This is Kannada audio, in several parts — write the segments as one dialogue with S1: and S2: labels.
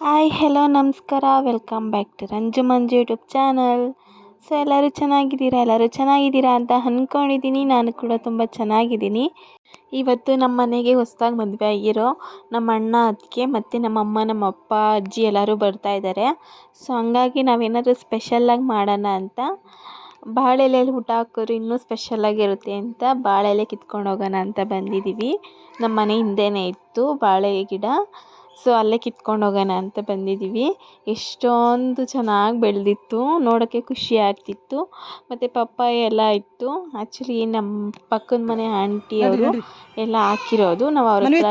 S1: ಹಾಯ್, ಹೆಲೋ, ನಮಸ್ಕಾರ. Welcome back to Ranju Manju YouTube channel so ಎಲ್ಲರೂ ಚೆನ್ನಾಗಿದ್ದೀರಾ? ಎಲ್ಲರೂ ಚೆನ್ನಾಗಿದ್ದೀರಾ ಅಂತ ಅಂದ್ಕೊಂಡಿದ್ದೀನಿ ನಾನು ಕೂಡ ತುಂಬ ಚೆನ್ನಾಗಿದ್ದೀನಿ. ಇವತ್ತು ನಮ್ಮ ಮನೆಗೆ ಹೊಸದಾಗಿ ಮದುವೆ ಆಗಿರೋ ನಮ್ಮ ಅಣ್ಣ, ಅತ್ತಿಗೆ ಮತ್ತು ನಮ್ಮ ಅಮ್ಮ, ನಮ್ಮ ಅಪ್ಪ, ಅಜ್ಜಿ ಎಲ್ಲರೂ ಬರ್ತಾ ಇದ್ದಾರೆ. ಸೊ ಹಂಗಾಗಿ ನಾವೇನಾದರೂ ಸ್ಪೆಷಲ್ಲಾಗಿ ಮಾಡೋಣ ಅಂತ. ಬಾಳೆಲೆಯಲ್ಲಿ ಊಟ ಹಾಕೋರು ಇನ್ನೂ ಸ್ಪೆಷಲ್ಲಾಗಿರುತ್ತೆ ಅಂತ ಬಾಳೆಲೆ ಕಿತ್ಕೊಂಡು ಹೋಗೋಣ ಅಂತ ಬಂದಿದ್ದೀವಿ. ನಮ್ಮ ಮನೆ ಹಿಂದೆನೇ ಇತ್ತು ಬಾಳೆ ಗಿಡ. ಸೊ ಅಲ್ಲೇ ಕಿತ್ಕೊಂಡು ಹೋಗೋಣ ಅಂತ ಬಂದಿದ್ದೀವಿ. ಎಷ್ಟೊಂದು ಚೆನ್ನಾಗಿ ಬೆಳೆದಿತ್ತು ನೋಡೋಕ್ಕೆ ಖುಷಿ ಆಗ್ತಿತ್ತು ಮತ್ತು ಪಪ್ಪಾಯ ಎಲ್ಲ ಇತ್ತು. ಆ್ಯಕ್ಚುಲಿ ನಮ್ಮ ಪಕ್ಕದ ಮನೆ ಆಂಟಿಯವರು ಎಲ್ಲ ಹಾಕಿರೋದು. ನಾವು ಅವ್ರ ಹತ್ರ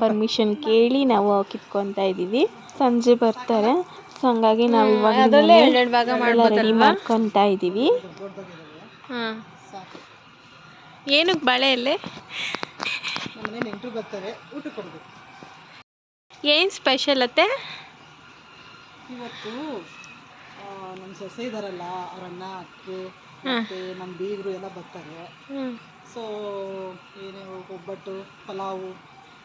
S1: ಪರ್ಮಿಷನ್ ಕೇಳಿ ನಾವು ಕಿತ್ಕೊತಾ ಇದ್ದೀವಿ. ಸಂಜೆ ಬರ್ತಾರೆ. ಸೊ ಹಂಗಾಗಿ ನಾವು ಇವಾಗ ರೆಡಿ ಮಾಡ್ಕೊತಾ ಇದ್ದೀವಿ.
S2: ಹಾಂ. ಏನಕ್ಕೆ
S3: ನೆಂಟರು ಬರ್ತಾರೆ ಊಟಕ್ಕೆ ಕೊಡಬೇಕು
S2: ಏನು ಸ್ಪೆಷಲ್ ಅತ್ತೆ?
S3: ಇವತ್ತು ನಮ್ಮ ಸೊಸೆ ಇದ್ದಾರಲ್ಲ ಅವ್ರ ಅಣ್ಣ ಅಕ್ಕೆ ಮತ್ತು ನಮ್ಮ ಬೀಗರು ಎಲ್ಲ ಬರ್ತಾರೆ. ಸೊ ಏನೇ ಒಬ್ಬಟ್ಟು ಪಲಾವು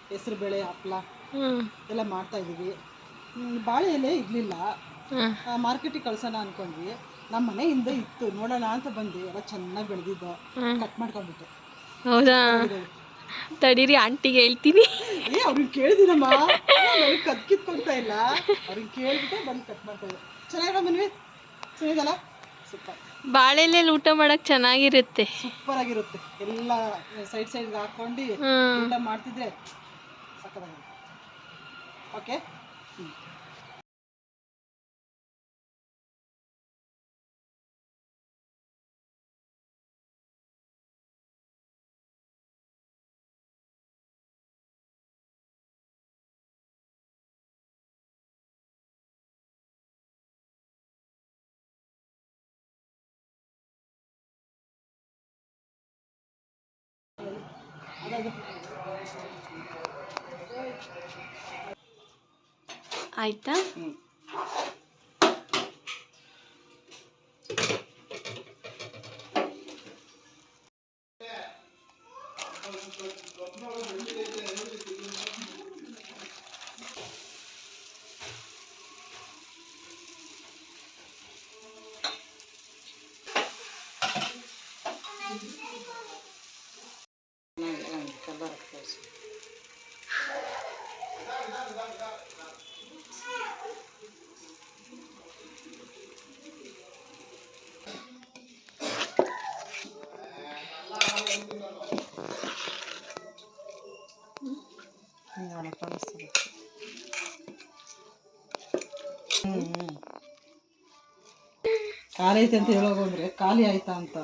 S3: ಹೆಸರುಬೇಳೆ ಹಪ್ಪಳ
S2: ಹ್ಞೂ
S3: ಎಲ್ಲ ಮಾಡ್ತಾ ಇದೀವಿ ಬಾಳೆ ಎಲೆ ಇರಲಿಲ್ಲ. ಮಾರ್ಕೆಟಿಗೆ ಕಳ್ಸೋಣ ಅನ್ಕೊಂಡ್ವಿ. ನಮ್ಮ ಮನೆ ಹಿಂದೆ ಇತ್ತು. ನೋಡೋಣ ಅಂತ ಬಂದ್ವಿ. ಎಲ್ಲ ಚೆನ್ನಾಗಿ ಬೆಳೆದಿದ್ದು. ಕಟ್ ಮಾಡ್ಕೊಂಡ್ಬಿಟ್ಟೆ.
S2: ಹೌದಾ? ತಡೀರಿ ಆಂಟಿಗೆ ಹೇಳ್ತೀನಿ.
S3: ಏ ಅವ್ರಿಗೆ ಕೇಳಿದಿನಮ್ಮ ಅವ್ರಿಗೆ ಕತ್ ಕಿತ್ಕೊಂತ ಇಲ್ಲ. ಅವ್ರಿಗೆ ಕೇಳ್ಬಿಟ್ಟೆ ಬಂದು ಕಟ್ ಇದ್ದೆ. ಚೆನ್ನಾಗಿರೋ ಮನ್ವಿ? ಚೆನ್ನಾಗಿದಲ್ಲ ಸೂಪರ್.
S2: ಬಾಳೆ ಎಲೆಯಲ್ಲಿ ಊಟ ಮಾಡಕ್ ಚೆನ್ನಾಗಿರುತ್ತೆ.
S3: ಸೂಪರ್ ಆಗಿರುತ್ತೆ ಎಲ್ಲ ಸೈಡ್ ಸೈಡ್ ಹಾಕೊಂಡು ಊಟ ಮಾಡ್ತಿದ್ರೆ ಸಕ್ಕತ್ತಾಗಿರುತ್ತೆ ಓಕೆ?
S2: ಆಯಿತಾ?
S3: ಹ್ಞೂ ಕಲರ್ ಹಿಂಗೆ ಕಾಣಿಸ್ತದೆ ಹ್ಞೂ ಹ್ಞೂ ಖಾಲಿ ಐತೆ ಅಂತ ಹೇಳೋದು ಅಂದ್ರೆ ಖಾಲಿ ಆಯ್ತಾ ಅಂತ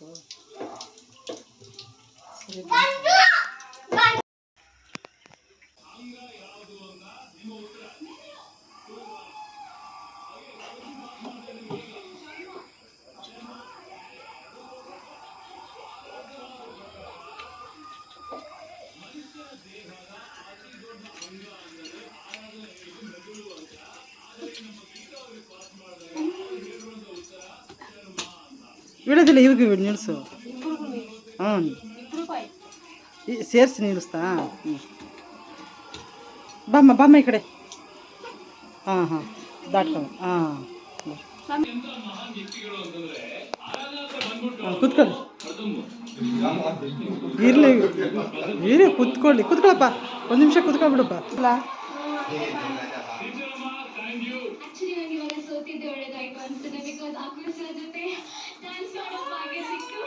S3: ಅವ್ನು. ಸಾಕಾ ನಾಲ್ಕು ಇವಾಗ ನಿಲ್ಲಿಸು ಹಾಂ ಸೇರಿಸಿ ನಿಲ್ಲಿಸ್ತಾ? ಹ್ಞೂ ಬಾಮ್ಮ ಬಾಮ್ಮ ಈ ಕಡೆ. ಹಾಂ ಹಾಂ. ದಾಟ್ಕೊಂಡು ಹಾಂ. ಕುತ್ಕೊಳ್ಳಿ. ಇರಲಿ. ಇರಿ, ಕುತ್ಕೊಳ್ಳಿ. ಕುತ್ಕೊಳ್ಳಪ್ಪ. ಒಂದು ನಿಮಿಷ ಕೂತ್ಕೊಳ್ಬಿಡಪ್ಪ ಇಲ್ಲ
S4: ಭಾಗ್ಯ ಸಿಕ್ತು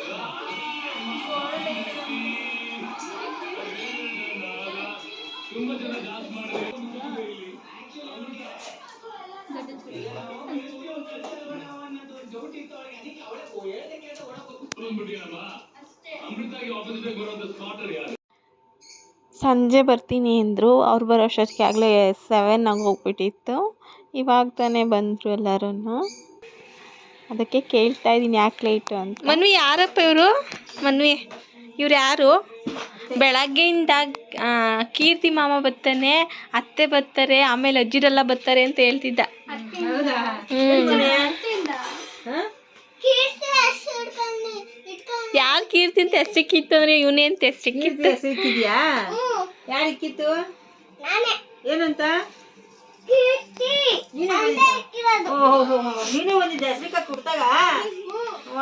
S1: ಸಂಜೆ ಬರ್ತೀನಿ ಅಂದರು, ಅವ್ರು ಬರೋ ಅಷ್ಟೊತ್ತಿಗೆ ಆಗಲೇ ಸೆವೆನ್ ಆಗಿ ಹೋಗ್ಬಿಟ್ಟಿತ್ತು. ಇವಾಗ ತಾನೇ ಬಂದರು ಎಲ್ಲರೂ ಅದಕ್ಕೆ ಕೇಳ್ತಾ ಇದ್ದೀನಿ ಯಾಕೆ ಲೇಟು ಅಂತ.
S2: ಮನ್ವಿ ಯಾರಪ್ಪ ಇವರು? ಮನ್ವಿ ಇವ್ರು ಯಾರು? ಬೆಳಗ್ಗೆಯಿಂದ ಕೀರ್ತಿ ಮಾಮ ಬರ್ತಾನೆ ಅತ್ತೆ ಬರ್ತಾರೆ ಆಮೇಲೆ ಅಜ್ಜಿರೆಲ್ಲ ಬರ್ತಾರೆ ಅಂತ ಹೇಳ್ತಿದ್ದ.
S4: ಹೌದಾ?
S2: ಯಾರು ಕೀರ್ತಿ ಅಂತ ಹೆಸರಿಕ್ಕಿತ್ತು ಅಂದ್ರೆ ಇವನೇ ಅಂತ ಹೆಸರಿಕ್ಕಿತ್ತು
S4: ಸಿಕ್ಕಿದ್ಯಾ? ಯಾರಿಕ್ಕಿತ್ತು ಏನಂತ? ನೀನೇ ಒಂದಿದ್ದೆ ಹೆಸರಿಕ ಕುಡ್ತಾಗ?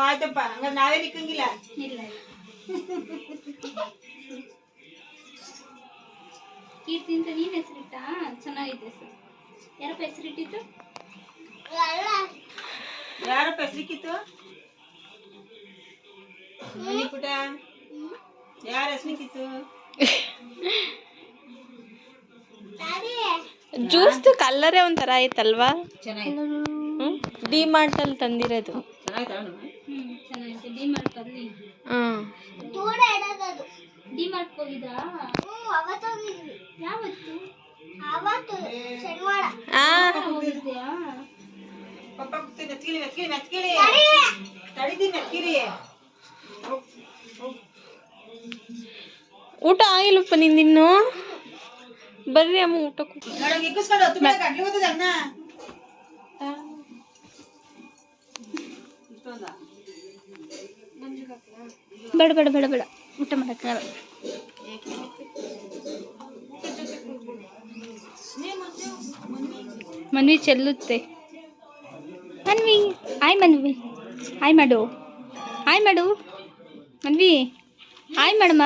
S4: ಆಯ್ತಪ್ಪ ಹಂಗಾರೆ ನಾವೇ ನಿಕ್ಕಂಗಿಲ್ಲ
S5: ಕೀರ್ತಿ ಅಂತ ನೀನ್ ಹೆಸರಿಟ್ಟ? ಚೆನ್ನಾಗಿದೆ ಹೆಸರು ಯಾರಪ್ಪ ಹೆಸರಿಟ್ಟಿದ್ದು?
S4: ಯಾರಪ್ಪ ಹೆಸರಿಕ್ಕಿತ್ತು? ಮನಿ ಪುಟ ಯಾರ ಹೆಸರಿಕ್ಕಿತ್ತು?
S2: ಜ್ಯೂಸ್ದು ಕಲ್ಲರೇ ಒಂಥರ ಆಯ್ತಲ್ವಾ? ಡಿ ಮಾರ್ಟಲ್ಲಿ ತಂದಿರೋದು. ಊಟ ಆಗಿಲ್ಲಪ್ಪ ನಿಂದಿನ್ನು? ಬರ್ರಿ ಅಮ್ಮ ಊಟ ಕೊಡು.
S4: ನೋಡಂಗೆ ಇಕ್ಕಿಸ್ಕೊಂಡು ಹೊತ್ತು ಮೇಲೆ ಕಡ್ಲಿ ಓದದ ಅನ್ನ
S5: ಬೇಡ ಬೇಡ ಬೇಡ ಬೇಡ. ಊಟ ಮಾಡಕ್ಕೆ ಮನ್ವಿ ಚೆಲ್ಲುತ್ತೆ. ಮನ್ವಿ ಆಯ್ ಮನ್ವಿ. ಆಯ್ ಮಾಡು. ಆಯ್ ಮಾಡು. ಮನ್ವಿ ಆಯ್ ಮಾಡಮ್ಮ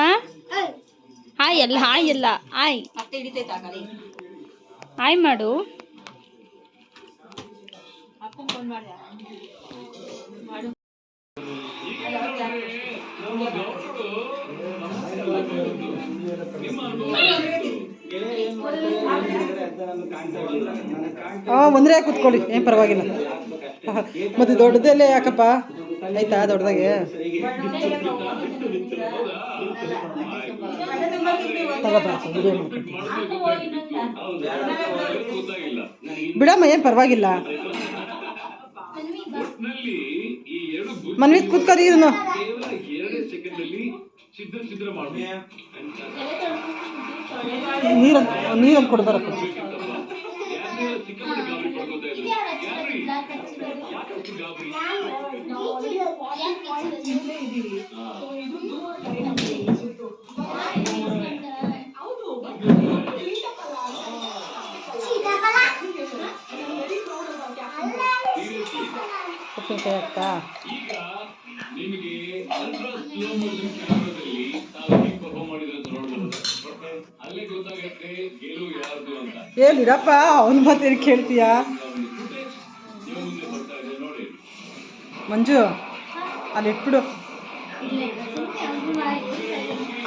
S5: ಆಯ್ ಅಲ್ಲ ಹಾಯ್ ಅಲ್ಲ
S4: ಹಾಯ್. ಹಾಯ್
S5: ಆಯ್ ಮಾಡು.
S4: ಹಾಂ ಒಂದ್ರೆ ಕೂತ್ಕೊಳ್ಳಿ. ಏನು ಪರವಾಗಿಲ್ಲ. ಮತ್ತೆ ದೊಡ್ಡದಲ್ಲೇ ಯಾಕಪ್ಪ? ಆಯ್ತಾ ದೊಡ್ಡದಾಗೆ? ವಿಡಿಯೋ ಬಿಡಮ್ಮ ಏನು ಪರವಾಗಿಲ್ಲ. ಮನ್ವಿತ್ ಕೂತ್ಕೊರಿ ಇದನ್ನು ನೀರು ನೀರಲ್ಲಿ ಕೊಡ್ಬಾರಪ್ಪ ಉಪ್ಪಿನಕಾಯಿ ಅಕ್ಕ. ಹೇಳಿರಪ್ಪ ಅವನ ಮಾತೇನು ಕೇಳ್ತೀಯಾ? ಮಂಜು ಅಲ್ಲಿ ಇಟ್ಬಿಡು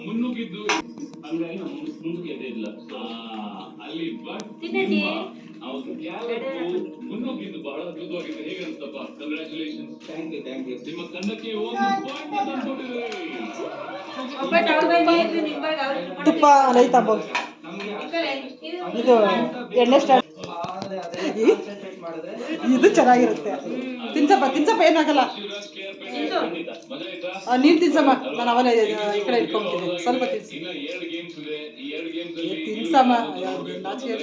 S4: ಬಜ್ಜಿ ಹಂಗಾಗಿ
S5: ನಾವು
S4: ಅಲ್ಲಿ ನೀನು ಮುಖ ಕಾಣಲ್ಲ ಹಾಂ ಈ ಸೈಡಿಂದಲೇ ಕಾಣೋದು ಅದು ಏ, ಏ, ಇನ್ನೊಂದು ಹಾಕಪ್ಪ. ಹಾಂ ಬಿಡಮ್ಮ ಬಿಡಮ್ಮ ಕೇಳಿಸ್ಕೊತಾರೆ ಅವ್ರು
S5: ತಿನ್ನಡಿ.
S4: ತುಪ್ಪ ರೈತ ಇದು ಎಣ್ಣೆ ಸ್ಟಾರ್ಟ್ ಇದು ಚೆನ್ನಾಗಿರುತ್ತೆ. ತಿನ್ಸಪ್ಪ ತಿನ್ಸಪ್ಪ ಏನಾಗಲ್ಲ. ನೀನು ನೀನ್ ತಿನ್ಸಮ್ಮ. ನಾನು ಅವಲೇ ಈ ಕಡೆ ಇಟ್ಕೊಂತೀನಿ ಸ್ವಲ್ಪ ತಿನ್ಸಿ. ತಿನ್ಸಮ್ಮ. ನಾಚಿಕೆ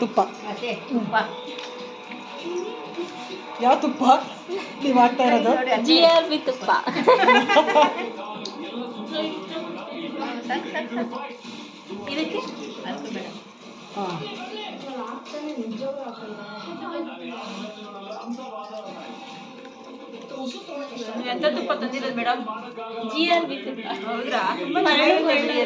S4: ತುಪ್ಪ. ಯಾವ ತುಪ್ಪ? ನೀವು ಹಾಕ್ತಾ ಇರೋದು?
S2: ಜಿ ಆರ್ ಬಿ ತುಪ್ಪ. ಇದಕ್ಕೆ?
S4: ಹಾಂ.
S2: ಎಂತ ತುಪ್ಪ ತಂದಿರೋದು ಮೇಡಮ್ ಜಿ ಆರ್ ಬಿ ತುಪ್ಪ ಹೌದ್ರಾ? ತುಂಬಾ ಚೆನ್ನಾಗಿದೆ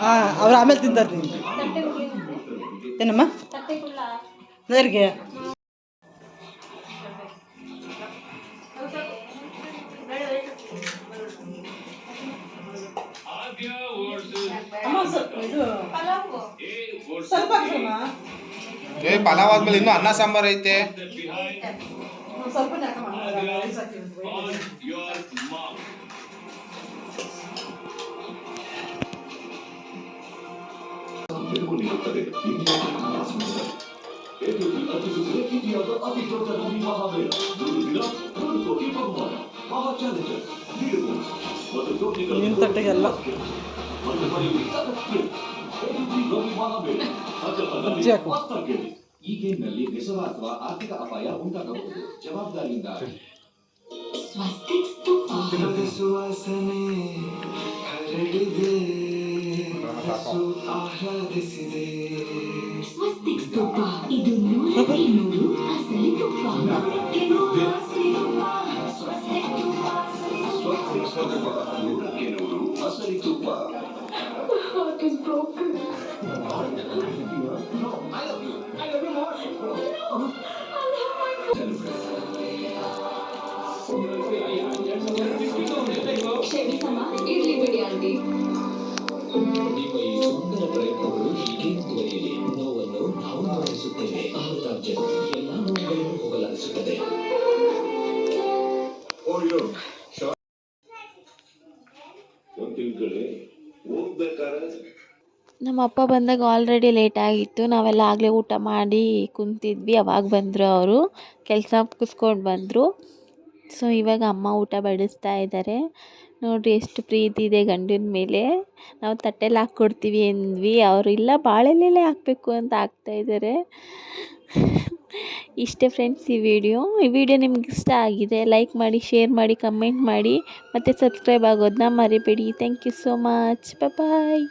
S4: ಹಾಂ ಅವ್ರು ಆಮೇಲೆ ತಿಂತಾರೆ ನೀವು ಏನಮ್ಮ? ಹಾಕಮ್ಮ.
S3: ಏ ಪಲಾವ್ ಆದ್ಮೇಲೆ ಇನ್ನು ಅನ್ನ ಸಾಂಬಾರ್ ಐತೆ.
S4: ಹಾಕಿರೋದು. ನಿನ್ನ ತಟ್ಟೆಗೆಲ್ಲ ಅಜ್ಜಿ ಹಾಕು
S6: ಈ ಗೇಮ್ನಲ್ಲಿ ಹೆಸರು ಅಥವಾ ಆರ್ಥಿಕ ಅಪಾಯ ಉಂಟಾಗಬಹುದು ಜವಾಬ್ದಾರಿಯಿಂದ ಸುವಾಸನೆ ಹರಡಿದೆ ಹಸು ಆಹ್ಲಾದಿಸಿದೆ
S5: ಸ್ವಸ್ತಿಕ್ ತುಪ್ಪ ಇದು ನೂರಕ್ಕೆ ನೂರು ಅಸಲಿ ತುಪ್ಪ ಕೆಲವು ಅಸಲಿ ತುಪ್ಪ ಸ್ವಸ್ತಿಕ್ ತುಪ್ಪ
S6: ಸ್ವಸ್ತಿಕ್ ಸ್ವತಃ ನೂರಕ್ಕೆ ನೂರು ಅಸಲಿ ತುಪ್ಪ
S5: Heart is broken. ಕ್ಷಮಿಸಮ್ಮ ಇರ್ಲಿ ಬಿಡಿ ಆಂಟಿ
S6: ನಿಮ್ಮ ಈ ಸುಂದರ ಪ್ರಯತ್ನಗಳು ಹೀಗೆ ಮುಂದುವರಿಯಲಿ. ನೋವನ್ನು ನಾವು ಗಮನಿಸುತ್ತೇವೆ ಅಮೃತಾಂಜನ್ ಎಲ್ಲ ನೋವುಗಳನ್ನು ಹೋಗಲಾಡಿಸುತ್ತದೆ.
S1: ನಮ್ಮ ಅಪ್ಪ ಬಂದಾಗ ಆಲ್ರೆಡಿ ಲೇಟ್ ಆಗಿತ್ತು. ನಾವೆಲ್ಲ ಆಗಲೇ ಊಟ ಮಾಡಿ ಕುಂತಿದ್ವಿ. ಅವಾಗ ಬಂದರು ಅವರು. ಕೆಲಸ ಮುಗಿಸ್ಕೊಂಡು ಬಂದರು. ಸೊ ಇವಾಗ ಅಮ್ಮ ಊಟ ಬಡಿಸ್ತಾ ಇದ್ದಾರೆ ನೋಡಿರಿ ಎಷ್ಟು ಪ್ರೀತಿ ಇದೆ ಗಂಡಿನ ಮೇಲೆ. ನಾವು ತಟ್ಟೆಲಿ ಹಾಕ್ಕೊಡ್ತೀವಿ ಅಂದ್ವಿ ಅವರು ಇಲ್ಲ ಬಾಳೆಲೆಲೆ ಹಾಕಬೇಕು ಅಂತ ಹಾಕ್ತಾಯಿದ್ದಾರೆ ಇಷ್ಟೇ ಫ್ರೆಂಡ್ಸ್ ಈ ವಿಡಿಯೋ ಈ ವಿಡಿಯೋ ನಿಮ್ಗೆ ಇಷ್ಟ ಆಗಿದೆ ಲೈಕ್ ಮಾಡಿ ಶೇರ್ ಮಾಡಿ ಕಮೆಂಟ್ ಮಾಡಿ. ಮತ್ತು ಸಬ್ಸ್ಕ್ರೈಬ್ ಆಗೋದನ್ನ ಮರಿಬೇಡಿ. Thank you so much bye